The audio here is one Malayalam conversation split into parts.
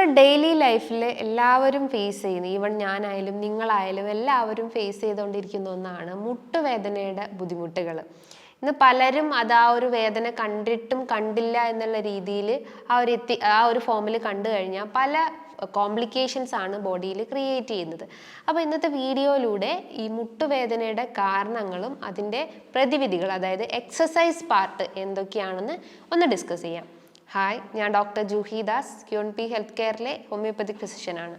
നമ്മുടെ ഡെയിലി ലൈഫിൽ എല്ലാവരും ഫേസ് ചെയ്യുന്ന. ഈവൺ ഞാനായാലും നിങ്ങളായാലും എല്ലാവരും ഫേസ് ചെയ്തുകൊണ്ടിരിക്കുന്ന ഒന്നാണ് മുട്ടുവേദനയുടെ ബുദ്ധിമുട്ടുകൾ ഇന്ന് പലരും അത് ആ ഒരു വേദന കണ്ടിട്ടും കണ്ടില്ല എന്നുള്ള രീതിയിൽ ആ ഒരു എത്തി ആ ഒരു ഫോമിൽ കണ്ടു കഴിഞ്ഞാൽ പല കോംപ്ലിക്കേഷൻസ് ആണ് ബോഡിയിൽ ക്രിയേറ്റ് ചെയ്യുന്നത്. അപ്പോൾ ഇന്നത്തെ വീഡിയോയിലൂടെ ഈ മുട്ടുവേദനയുടെ കാരണങ്ങളും അതിന്റെ പ്രതിവിധികൾ അതായത് എക്സസൈസ് പാർട്ട് എന്തൊക്കെയാണെന്ന് ഒന്ന് ഡിസ്കസ് ചെയ്യാം. ഹായ് ഞാൻ ഡോക്ടർ ജൂഹി ദാസ് ക്യൂൺ പി ഹെൽത്ത് കെയറിലെ ഹോമിയോപ്പതിക് ഫിസിഷ്യനാണ്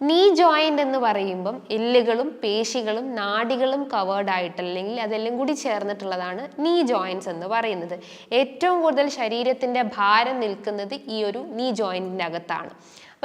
നീ ജോയിന്റ് എന്ന് പറയുമ്പം എല്ലുകളും പേശികളും നാടികളും കവേർഡ് ആയിട്ട് അല്ലെങ്കിൽ അതെല്ലാം കൂടി ചേർന്നിട്ടുള്ളതാണ് നീ ജോയിൻസ് എന്ന് പറയുന്നത്. ഏറ്റവും കൂടുതൽ ശരീരത്തിന്റെ ഭാരം നിൽക്കുന്നത് ഈ ഒരു നീ ജോയിന്റിന്റെ അകത്താണ്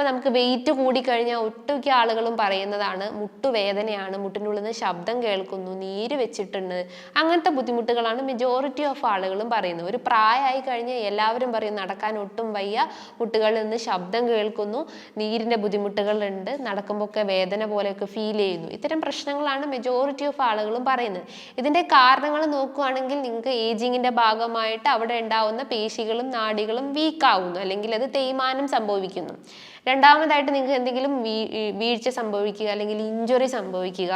അപ്പോൾ നമുക്ക് വെയിറ്റ് കൂടിക്കഴിഞ്ഞാൽ ഒട്ടുമിക്ക ആളുകളും പറയുന്നതാണ് മുട്ടുവേദനയാണ് മുട്ടിനുള്ളിൽ നിന്ന് ശബ്ദം കേൾക്കുന്നു നീര് വെച്ചിട്ടുണ്ട്. അങ്ങനത്തെ ബുദ്ധിമുട്ടുകളാണ് മെജോറിറ്റി ഓഫ് ആളുകളും പറയുന്നത്. ഒരു പ്രായമായി കഴിഞ്ഞാൽ എല്ലാവരും പറയും നടക്കാൻ ഒട്ടും വയ്യ മുട്ടുകളിൽ നിന്ന് ശബ്ദം കേൾക്കുന്നു നീരിന്റെ ബുദ്ധിമുട്ടുകളുണ്ട് നടക്കുമ്പോൾ ഒക്കെ വേദന പോലെയൊക്കെ ഫീൽ ചെയ്യുന്നു. ഇത്തരം പ്രശ്നങ്ങളാണ് മെജോറിറ്റി ഓഫ് ആളുകളും പറയുന്നത്. ഇതിന്റെ കാരണങ്ങൾ നോക്കുകയാണെങ്കിൽ നിങ്ങൾക്ക് ഏജിങ്ങിന്റെ ഭാഗമായിട്ട് അവിടെ ഉണ്ടാവുന്ന പേശികളും നാടികളും വീക്കാവുന്നു അല്ലെങ്കിൽ അത് തേയ്മാനം സംഭവിക്കുന്നു. രണ്ടാമതായിട്ട് നിങ്ങൾക്ക് എന്തെങ്കിലും വീഴ്ച സംഭവിക്കുക അല്ലെങ്കിൽ ഇഞ്ചുറി സംഭവിക്കുക.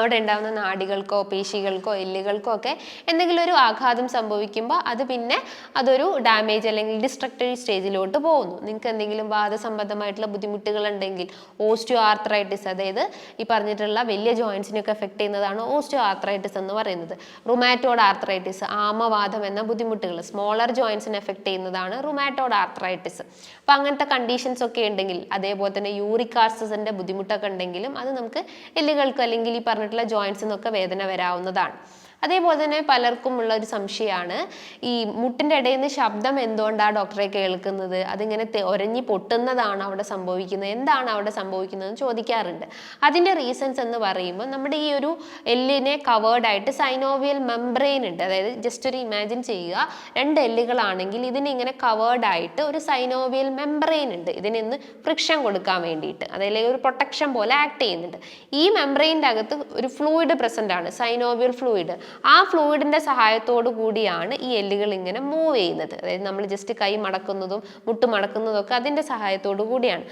അവിടെ ഉണ്ടാകുന്ന നാടികൾക്കോ പേശികൾക്കോ എല്ലുകൾക്കോ ഒക്കെ എന്തെങ്കിലും ഒരു ആഘാതം സംഭവിക്കുമ്പോൾ അത് പിന്നെ അതൊരു ഡാമേജ് അല്ലെങ്കിൽ ഡിസ്ട്രക്റ്റീവ് സ്റ്റേജിലോട്ട് പോകുന്നു. നിങ്ങൾക്ക് എന്തെങ്കിലും വാദസംബന്ധമായിട്ടുള്ള ബുദ്ധിമുട്ടുകൾ ഉണ്ടെങ്കിൽ ഓസ്റ്റിയോ ആർത്രൈറ്റിസ് അതായത് ഈ പറഞ്ഞിട്ടുള്ള വലിയ ജോയിൻസിനെയൊക്കെ എഫക്ട് ചെയ്യുന്നതാണ് ഓസ്റ്റിയോ ആർത്രൈറ്റിസ് എന്ന് പറയുന്നത്. റുമാറ്റോഡ് ആർത്രൈറ്റിസ് ആമവാദം എന്ന ബുദ്ധിമുട്ടുകൾ സ്മോളർ ജോയിൻസിനെ എഫക്ട് ചെയ്യുന്നതാണ് റുമാറ്റോഡ് ആർത്രൈറ്റിസ് അപ്പം അങ്ങനത്തെ കണ്ടീഷൻസ് ഒക്കെ ഉണ്ടെങ്കിൽ അതേപോലെ തന്നെ യൂറിക് ആസിസിന്റെ ബുദ്ധിമുട്ടൊക്കെ ഉണ്ടെങ്കിലും അത് നമുക്ക് എല്ലുകൾക്ക് അല്ലെങ്കിൽ ഈ പറഞ്ഞിട്ടുള്ള ജോയിൻസിനൊക്കെ വേദന വരാവുന്നതാണ്. അതേപോലെ തന്നെ പലർക്കും ഉള്ള ഒരു സംശയമാണ്. ഈ മുട്ടിന്റെ ഇടയിൽ നിന്ന് ശബ്ദം എന്തുകൊണ്ടാണ് ഡോക്ടറെ കേൾക്കുന്നത്? അതിങ്ങനെ ഒരഞ്ഞി പൊട്ടുന്നതാണ് അവിടെ സംഭവിക്കുന്നത്. എന്താണ് അവിടെ സംഭവിക്കുന്നത് എന്ന് ചോദിക്കാറുണ്ട്. അതിന്റെ റീസൺസ് എന്ന് പറയുമ്പോൾ നമ്മുടെ ഈ ഒരു എല്ലിനെ കവേർഡ് ആയിട്ട് സൈനോവിയൽ മെംബ്രെയിൻ ഉണ്ട്. അതായത് ജസ്റ്റ് ഒരു ഇമാജിൻ ചെയ്യുക. രണ്ട് എല്ലുകളാണെങ്കിൽ ഇതിനെ ഇങ്ങനെ കവേർഡ് ആയിട്ട് ഒരു സൈനോവിയൽ മെംബ്രെയിൻ ഉണ്ട്. ഇതിനിന്ന് ഫ്രിക്ഷൻ കൊടുക്കാൻ വേണ്ടിയിട്ട്. അതായത് ഒരു പ്രൊട്ടക്ഷൻ പോലെ ആക്ട് ചെയ്യുന്നുണ്ട്. ഈ മെംബ്രെയിന്റെ അകത്ത് ഒരു ഫ്ലൂയിഡ് പ്രസന്റ് ആണ്. സൈനോവിയൽ ഫ്ലൂയിഡ് ആ ഫ്ലൂയിഡിന്റെ സഹായത്തോടു കൂടിയാണ് ഈ എല്ലുകൾ ഇങ്ങനെ മൂവ് ചെയ്യുന്നത്. അതായത് നമ്മൾ ജസ്റ്റ് കൈ മടക്കുന്നതും മുട്ട് മടക്കുന്നതും ഒക്കെ അതിന്റെ സഹായത്തോടു കൂടിയാണ്.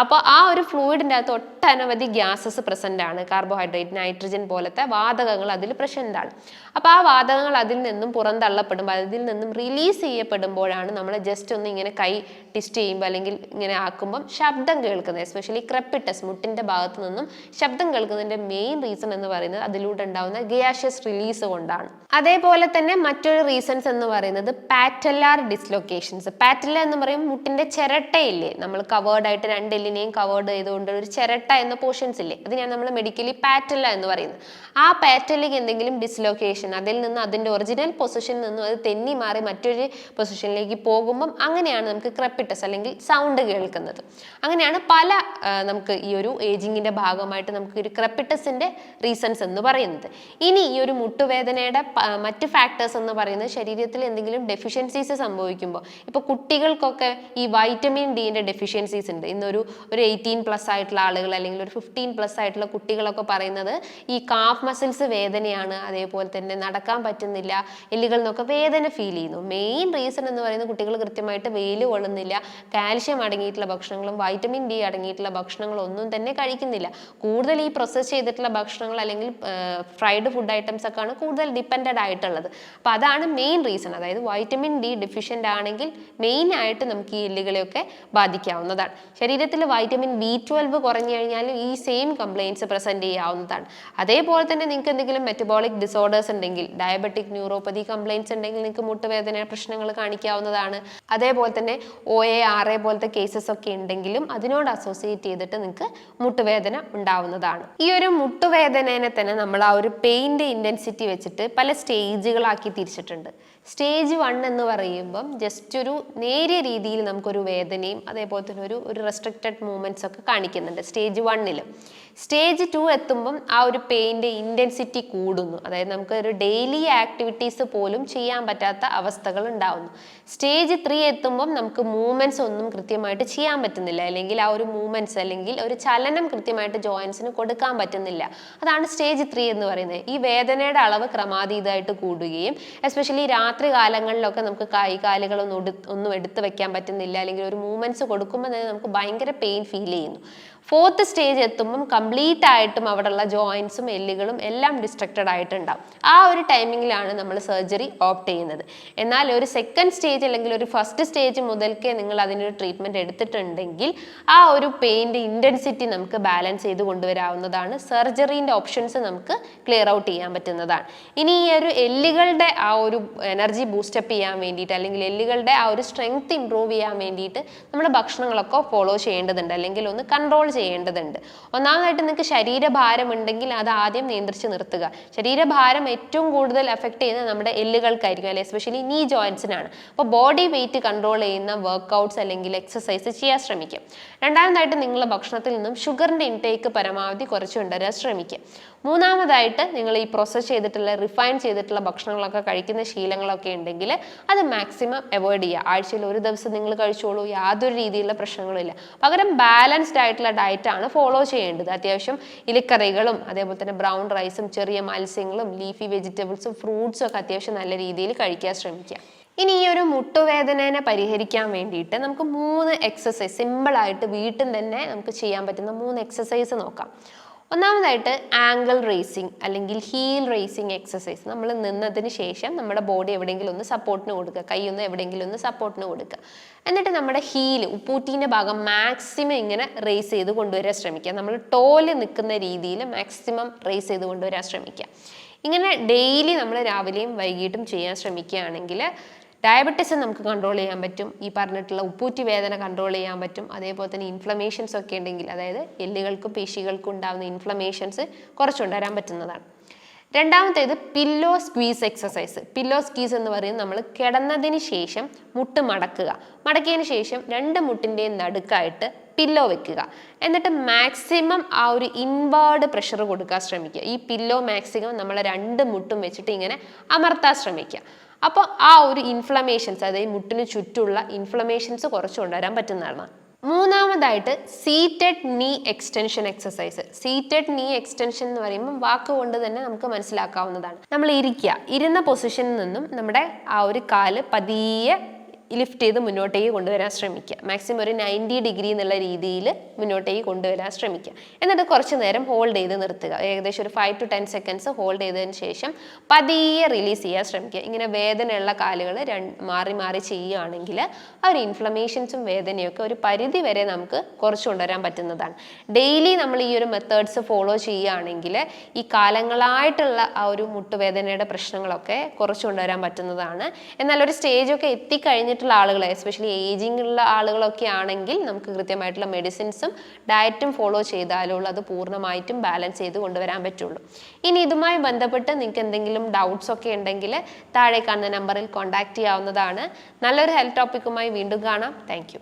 അപ്പോൾ ആ ഒരു ഫ്ലൂയിഡിന്റെ അകത്ത് ഒട്ടനവധി ഗ്യാസസ് പ്രസന്റ് ആണ്. കാർബോഹൈഡ്രേറ്റ് നൈട്രജൻ പോലത്തെ വാതകങ്ങൾ അതിൽ പ്രസന്റ് ആണ്. അപ്പോൾ ആ വാതകങ്ങൾ അതിൽ നിന്നും പുറന്തള്ളപ്പെടുമ്പോൾ അതിൽ നിന്നും റിലീസ് ചെയ്യപ്പെടുമ്പോഴാണ് നമ്മൾ ജസ്റ്റ് ഒന്ന് ഇങ്ങനെ കൈ ടിസ്റ്റ് ചെയ്യുമ്പോൾ അല്ലെങ്കിൽ ഇങ്ങനെ ആക്കുമ്പം ശബ്ദം കേൾക്കുന്നത്. എസ്പെഷ്യലി ക്രെപ്പിട്ടസ് മുട്ടിന്റെ ഭാഗത്ത് നിന്നും ശബ്ദം കേൾക്കുന്നതിന്റെ മെയിൻ റീസൺ എന്ന് പറയുന്നത് അതിലൂടെ ഉണ്ടാകുന്ന ഗ്യാഷ്യസ് റിലീസ് കൊണ്ടാണ്. അതേപോലെ തന്നെ മറ്റൊരു റീസൺസ് എന്ന് പറയുന്നത് പാറ്റലാർ ഡിസ്ലൊക്കേഷൻസ് പാറ്റല എന്ന് പറയും മുട്ടിന്റെ ചിരട്ടയില്ലേ? നമ്മൾ കവേർഡ് ആയിട്ട് രണ്ട് എല്ലിനെയും കവേർഡ് ചെയ്തുകൊണ്ട് ഒരു ചിരട്ട എന്ന പോർഷൻസ് ഇല്ലേ? അതിനാണ് നമ്മൾ മെഡിക്കലി പാറ്റല്ല എന്ന് പറയുന്നത് ആ പാറ്റലിക്ക് എന്തെങ്കിലും ഡിസ്ലൊക്കേഷൻ അതിൽ നിന്ന് അതിന്റെ ഒറിജിനൽ പൊസിഷനിൽ നിന്നും അത് തെന്നി മാറി മറ്റൊരു പൊസിഷനിലേക്ക് പോകുമ്പം അങ്ങനെയാണ് നമുക്ക് ക്രെപ്പിറ്റസ് അല്ലെങ്കിൽ സൗണ്ട് കേൾക്കുന്നത്. അങ്ങനെയാണ് പല നമുക്ക് ഈ ഒരു ഏജിങ്ങിന്റെ ഭാഗമായിട്ട് നമുക്ക് ഒരു ക്രെപ്പിറ്റസിന്റെ റീസൺസ് എന്ന് പറയുന്നത്. ഇനി ഈ ഒരു മുട്ടുവേദനയുടെ മറ്റ് ഫാക്ടേഴ്സ് എന്ന് പറയുന്നത് ശരീരത്തിൽ എന്തെങ്കിലും ഡെഫിഷ്യൻസീസ് സംഭവിക്കുമ്പോൾ ഇപ്പോൾ കുട്ടികൾക്കൊക്കെ ഈ വൈറ്റമിൻ ഡിന്റെ ഡെഫിഷ്യൻസീസ് ഉണ്ട്. ഇന്നൊരു ഒരു എയ്റ്റീൻ പ്ലസ് ആയിട്ടുള്ള ആളുകൾ അല്ലെങ്കിൽ ഒരു ഫിഫ്റ്റീൻ പ്ലസ് ആയിട്ടുള്ള കുട്ടികളൊക്കെ പറയുന്നത് ഈ കാഫ് മസിൽസ് വേദനയാണ് അതേപോലെ തന്നെ നടക്കാൻ പറ്റുന്നില്ല എല്ലുകളിൽ നിന്നൊക്കെ വേദന ഫീൽ ചെയ്യുന്നു. മെയിൻ റീസൺ എന്ന് പറയുന്നത് കുട്ടികൾ കൃത്യമായിട്ട് വെയിൽ കൊള്ളുന്നില്ല കാൽഷ്യം അടങ്ങിയിട്ടുള്ള ഭക്ഷണങ്ങളും വൈറ്റമിൻ ഡി അടങ്ങിയിട്ടുള്ള ഭക്ഷണങ്ങളും ഒന്നും തന്നെ കഴിക്കുന്നില്ല. കൂടുതൽ ഈ പ്രോസസ്സ് ചെയ്തിട്ടുള്ള ഭക്ഷണങ്ങൾ അല്ലെങ്കിൽ ഫ്രൈഡ് ഫുഡ് ഐറ്റംസ് ഒക്കെ ആണ് കൂടുതൽ ഡിപ്പെൻഡ് ആയിട്ടുള്ളത്. അപ്പം അതാണ് മെയിൻ റീസൺ അതായത് വൈറ്റമിൻ ഡി ഡെഫിഷ്യന്റ് ആണെങ്കിൽ മെയിൻ ആയിട്ട് നമുക്ക് ഈ എല്ലുകളെയൊക്കെ ബാധിക്കാവുന്നതാണ്. ശരീരത്തിൽ വൈറ്റമിൻ ബി ട്വൽവ് കുറഞ്ഞു കഴിഞ്ഞാൽ ഈ സെയിം കംപ്ലയിൻസ് പ്രസന്റ് ചെയ്യാവുന്നതാണ്. അതേപോലെ തന്നെ നിങ്ങൾക്ക് എന്തെങ്കിലും മെറ്റബോളിക് ഡിസോർഡേഴ്സ് ഉണ്ടെങ്കിൽ ഡയബറ്റിക് ന്യൂറോപ്പതി കംപ്ലയിൻസ് ഉണ്ടെങ്കിൽ നിങ്ങൾക്ക് മുട്ടുവേദന പ്രശ്നങ്ങൾ കാണിക്കാവുന്നതാണ്. അതേപോലെ തന്നെ ഒ എ ആർ എ പോലത്തെ കേസസ് ഒക്കെ ഉണ്ടെങ്കിലും അതിനോട് അസോസിയേറ്റ് ചെയ്തിട്ട് നിങ്ങൾക്ക് മുട്ടുവേദന ഉണ്ടാവുന്നതാണ്. ഈ ഒരു മുട്ടുവേദനേനെ തന്നെ നമ്മൾ ആ ഒരു പെയിന്റെ ഇന്റൻസിറ്റി വെച്ചിട്ട് പല സ്റ്റേജുകളാക്കി തിരിച്ചിട്ടുണ്ട്. സ്റ്റേജ് വൺ എന്ന് പറയുമ്പം ജസ്റ്റ് ഒരു നേരിയ രീതിയിൽ നമുക്കൊരു വേദനയും അതേപോലെ തന്നെ ഒരു ഒരു റെസ്ട്രിക്റ്റഡ് മൂവ്മെന്റ്സ് ഒക്കെ കാണിക്കുന്നുണ്ട്. സ്റ്റേജ് വണ്ണിൽ സ്റ്റേജ് ടു എത്തുമ്പം ആ ഒരു പെയിന്റെ ഇന്റൻസിറ്റി കൂടുന്നു. അതായത് നമുക്ക് ഒരു ഡെയിലി ആക്ടിവിറ്റീസ് പോലും ചെയ്യാൻ പറ്റാത്ത അവസ്ഥകൾ ഉണ്ടാവുന്നു. സ്റ്റേജ് ത്രീ എത്തുമ്പം നമുക്ക് മൂവ്മെന്റ്സ് ഒന്നും കൃത്യമായിട്ട് ചെയ്യാൻ പറ്റുന്നില്ല. അല്ലെങ്കിൽ ആ ഒരു മൂവ്മെന്റ്സ് അല്ലെങ്കിൽ ഒരു ചലനം കൃത്യമായിട്ട് ജോയിൻസിന് കൊടുക്കാൻ പറ്റുന്നില്ല. അതാണ് സ്റ്റേജ് ത്രീ എന്ന് പറയുന്നത്. ഈ വേദനയുടെ അളവ് ക്രമാതീതമായിട്ട് കൂടുകയും എസ്പെഷ്യലി രാത്രി കാലങ്ങളിലൊക്കെ നമുക്ക് കൈകാലുകളൊന്നും ഒന്നും എടുത്ത് വെക്കാൻ പറ്റുന്നില്ല. അല്ലെങ്കിൽ ഒരു മൂവ്മെന്റ്സ് കൊടുക്കുമ്പോൾ തന്നെ നമുക്ക് ഭയങ്കര പെയിൻ ഫീൽ ചെയ്യുന്നു. ഫോർത്ത് സ്റ്റേജ് എത്തുമ്പം കംപ്ലീറ്റ് ആയിട്ടും അവിടെയുള്ള ജോയിൻസും എല്ലുകളും എല്ലാം ഡിസ്ട്രക്റ്റഡ് ആയിട്ടുണ്ടാവും. ആ ഒരു ടൈമിങ്ങിലാണ് നമ്മൾ സർജറി ഓപ്റ്റ് ചെയ്യുന്നത്. എന്നാൽ ഒരു സെക്കൻഡ് സ്റ്റേജ് അല്ലെങ്കിൽ ഒരു ഫസ്റ്റ് സ്റ്റേജ് മുതൽക്കേ നിങ്ങൾ അതിനൊരു ട്രീറ്റ്മെന്റ് എടുത്തിട്ടുണ്ടെങ്കിൽ ആ ഒരു പെയിന്റെ ഇന്റൻസിറ്റി നമുക്ക് ബാലൻസ് ചെയ്ത് കൊണ്ടുവരാവുന്നതാണ്. സർജറീന്റെ ഓപ്ഷൻസ് നമുക്ക് ക്ലിയർ ഔട്ട് ചെയ്യാൻ പറ്റുന്നതാണ്. ഇനി ഈ ഒരു എല്ലുകളുടെ ആ ഒരു എനർജി ബൂസ്റ്റപ്പ് ചെയ്യാൻ വേണ്ടിയിട്ട് അല്ലെങ്കിൽ എല്ലുകളുടെ ആ ഒരു സ്ട്രെങ്ത് ഇമ്പ്രൂവ് ചെയ്യാൻ വേണ്ടിയിട്ട് നമ്മൾ ഭക്ഷണങ്ങളൊക്കെ ഫോളോ ചെയ്യേണ്ടതുണ്ട് അല്ലെങ്കിൽ ഒന്ന് കൺട്രോൾ ചെയ്യേണ്ടതുണ്ട്. ഒന്നാമതായിട്ട് നിങ്ങൾക്ക് ശരീരഭാരം ഉണ്ടെങ്കിൽ അത് ആദ്യം നിയന്ത്രിച്ച് നിർത്തുക. ശരീരഭാരം ഏറ്റവും കൂടുതൽ എഫക്ട് ചെയ്യുന്നത് നമ്മുടെ എല്ലുകൾക്കായിരിക്കും അല്ലെ? എസ്പെഷ്യലി നീ ജോയിൻസിനാണ് അപ്പോൾ ബോഡി വെയിറ്റ് കൺട്രോൾ ചെയ്യുന്ന വർക്കൗട്ട്സ് അല്ലെങ്കിൽ എക്സസൈസ് ചെയ്യാൻ ശ്രമിക്കും. രണ്ടാമതായിട്ട് നിങ്ങളുടെ ഭക്ഷണത്തിൽ നിന്നും ഷുഗറിന്റെ ഇൻടേക്ക് പരമാവധി കുറച്ച് കൊണ്ടുവരാൻ ശ്രമിക്കുക മൂന്നാമതായിട്ട് നിങ്ങൾ ഈ പ്രോസസ്സ് ചെയ്തിട്ടുള്ള റിഫൈൻ ചെയ്തിട്ടുള്ള ഭക്ഷണങ്ങളൊക്കെ കഴിക്കുന്ന ശീലങ്ങളൊക്കെ ഉണ്ടെങ്കിൽ അത് മാക്സിമം അവോയ്ഡ് ചെയ്യുക. ആഴ്ചയിൽ ഒരു ദിവസം നിങ്ങൾ കഴിച്ചോളൂ യാതൊരു രീതിയിലുള്ള പ്രശ്നങ്ങളും ഇല്ല. പകരം ബാലൻസ്ഡ് ആയിട്ടുള്ള ഡയറ്റാണ് ഫോളോ ചെയ്യേണ്ടത്. അത്യാവശ്യം ഇലക്കറികളും അതേപോലെ തന്നെ ബ്രൗൺ റൈസും ചെറിയ മത്സ്യങ്ങളും ലീഫി വെജിറ്റബിൾസും ഫ്രൂട്ട്സും ഒക്കെ അത്യാവശ്യം നല്ല രീതിയിൽ കഴിക്കാൻ ശ്രമിക്കുക. ഇനി ഈ ഒരു മുട്ടുവേദനയെ പരിഹരിക്കാൻ വേണ്ടിയിട്ട് നമുക്ക് മൂന്ന് എക്സസൈസ് സിമ്പിളായിട്ട് വീട്ടിൽ തന്നെ നമുക്ക് ചെയ്യാൻ പറ്റുന്ന മൂന്ന് എക്സസൈസ് നോക്കാം. ഒന്നാമതായിട്ട് ആംഗിൾ റേസിംഗ് അല്ലെങ്കിൽ ഹീൽ റേസിംഗ് എക്സസൈസ് നമ്മൾ നിന്നതിന് ശേഷം നമ്മുടെ ബോഡി എവിടെയെങ്കിലും ഒന്ന് സപ്പോർട്ടിന് കൊടുക്കുക. കൈ ഒന്ന് എവിടെയെങ്കിലും ഒന്ന് സപ്പോർട്ടിന് കൊടുക്കുക. എന്നിട്ട് നമ്മുടെ ഹീൽ ഉപ്പൂറ്റീന്റെ ഭാഗം മാക്സിമം ഇങ്ങനെ റേസ് ചെയ്ത് കൊണ്ടുവരാൻ ശ്രമിക്കുക. നമ്മൾ ടോൽ നിൽക്കുന്ന രീതിയിൽ മാക്സിമം റേസ് ചെയ്ത് കൊണ്ടുവരാൻ ശ്രമിക്കുക. ഇങ്ങനെ ഡെയിലി നമ്മൾ രാവിലെയും വൈകിട്ടും ചെയ്യാൻ ശ്രമിക്കുകയാണെങ്കിൽ ഡയബറ്റിസ് നമുക്ക് കൺട്രോൾ ചെയ്യാൻ പറ്റും. ഈ പറഞ്ഞിട്ടുള്ള ഉപ്പൂറ്റി വേദന കൺട്രോൾ ചെയ്യാൻ പറ്റും. അതേപോലെ തന്നെ ഇൻഫ്ലമേഷൻസ് ഒക്കെ ഉണ്ടെങ്കിൽ അതായത് എല്ലുകൾക്കും പേശികൾക്കും ഉണ്ടാകുന്ന ഇൻഫ്ലമേഷൻസ് കുറച്ചുകൊണ്ടുവരാൻ പറ്റുന്നതാണ്. രണ്ടാമത്തേത് pillow squeeze exercise pillow squeeze എന്ന് പറയുന്നത് നമ്മൾ കിടന്നതിന് ശേഷം മുട്ട് മടക്കുക. മടക്കിയതിന് ശേഷം രണ്ട് മുട്ടിന്റെയും നടുക്കായിട്ട് പില്ലോ വെക്കുക. എന്നിട്ട് മാക്സിമം ആ ഒരു ഇൻവേർഡ് പ്രഷർ കൊടുക്കാൻ ശ്രമിക്കുക. ഈ പില്ലോ മാക്സിമം നമ്മൾ രണ്ട് മുട്ടും വെച്ചിട്ട് ഇങ്ങനെ അമർത്താൻ ശ്രമിക്കുക. അപ്പോൾ ആ ഒരു ഇൻഫ്ലമേഷൻസ് അതായത് മുട്ടിന് ചുറ്റുള്ള ഇൻഫ്ലമേഷൻസ് കുറച്ച് കൊണ്ടുവരാൻ പറ്റുന്നതാണ് മൂന്നാമതായിട്ട് seated knee extension exercise seated knee extension എന്ന് പറയുമ്പോൾ വാക്ക് വാക്കുകൊണ്ട് തന്നെ നമുക്ക് മനസ്സിലാക്കാവുന്നതാണ്. നമ്മൾ ഇരിക്കുക. ഇരുന്ന പൊസിഷനിൽ നിന്നും നമ്മുടെ ആ ഒരു കാൽ പതിയെ ലിഫ്റ്റ് ചെയ്ത് മുന്നോട്ടേക്ക് കൊണ്ടുവരാൻ ശ്രമിക്കുക. മാക്സിമം ഒരു നയന്റി ഡിഗ്രി എന്നുള്ള രീതിയിൽ മുന്നോട്ടേക്ക് കൊണ്ടുവരാൻ ശ്രമിക്കുക. എന്നിട്ട് കുറച്ച് നേരം ഹോൾഡ് ചെയ്ത് നിർത്തുക. ഏകദേശം ഒരു five to ten seconds hold ചെയ്തതിന് ശേഷം പതിയെ റിലീസ് ചെയ്യാൻ ശ്രമിക്കുക. ഇങ്ങനെ വേദനയുള്ള കാലുകൾ മാറി മാറി ചെയ്യുകയാണെങ്കിൽ ആ ഒരു ഇൻഫ്ലമേഷൻസും വേദനയൊക്കെ ഒരു പരിധി വരെ നമുക്ക് കുറച്ച് കൊണ്ടുവരാൻ പറ്റുന്നതാണ്. ഡെയിലി നമ്മൾ ഈ ഒരു മെത്തേഡ്സ് ഫോളോ ചെയ്യുകയാണെങ്കിൽ ഈ കാലങ്ങളായിട്ടുള്ള ആ ഒരു മുട്ടുവേദനയുടെ പ്രശ്നങ്ങളൊക്കെ കുറച്ച് കൊണ്ടുവരാൻ പറ്റുന്നതാണ്. എന്നാൽ ഒരു സ്റ്റേജൊക്കെ എത്തിക്കഴിഞ്ഞിട്ടുള്ള ആളുകൾ എസ്പെഷ്യലി ഏജിംഗ് ഉള്ള ആളുകളൊക്കെ ആണെങ്കിൽ നമുക്ക് കൃത്യമായിട്ടുള്ള മെഡിസിൻസും ഡയറ്റും ഫോളോ ചെയ്താലുള്ള അത് പൂർണമായിട്ടും ബാലൻസ് ചെയ്ത് കൊണ്ടുവരാൻ പറ്റുള്ളൂ. ഇനി ഇതുമായി ബന്ധപ്പെട്ട് നിങ്ങൾക്ക് എന്തെങ്കിലും ഡൗട്ട്സ് ഒക്കെ ഉണ്ടെങ്കിൽ താഴെ കാണുന്ന നമ്പറിൽ കോൺടാക്ട് ചെയ്യാവുന്നതാണ്. നല്ലൊരു ഹെൽത്ത് ടോപ്പിക്കുമായി വീണ്ടും കാണാം. താങ്ക്